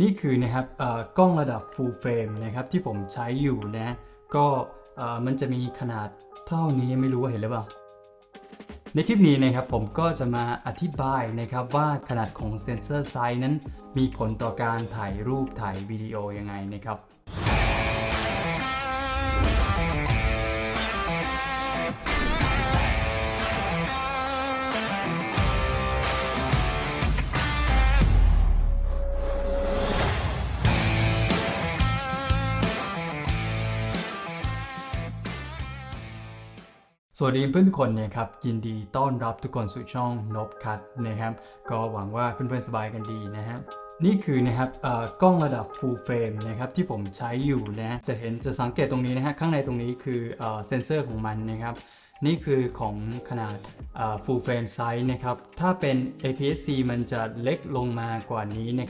นี่คือนะครับกล้องระดับ full frame นะครับที่ผมใช้อยู่นะก็มันจะมีขนาดเท่านี้ไม่รู้ว่าเห็นหรือเปล่าในคลิปนี้นะครับผมก็จะมาอธิบายนะครับว่าขนาดของเซนเซอร์ไซส์นั้นมีผลต่อการถ่ายรูปถ่ายวิดีโอยังไงนะครับ สวัสดีเพื่อนทุกคนนะครับยินดีต้อนรับทุกคนสู่ช่องนบคัทนะครับก็หวังว่าเพื่อนๆสบายกันดีนะครับนี่คือนะครับเอ่อกล้องระดับ full frame นะครับที่ผมใช้อยู่นะจะเห็นจะสังเกตตรงนี้นะฮะข้างในตรงนี้คือเอ่อเซนเซอร์ของมันนะครับนี่คือของขนาดเอ่อ full frame size นะครับถ้าเป็น APS-C มันจะเล็กลงมากว่านี้นะ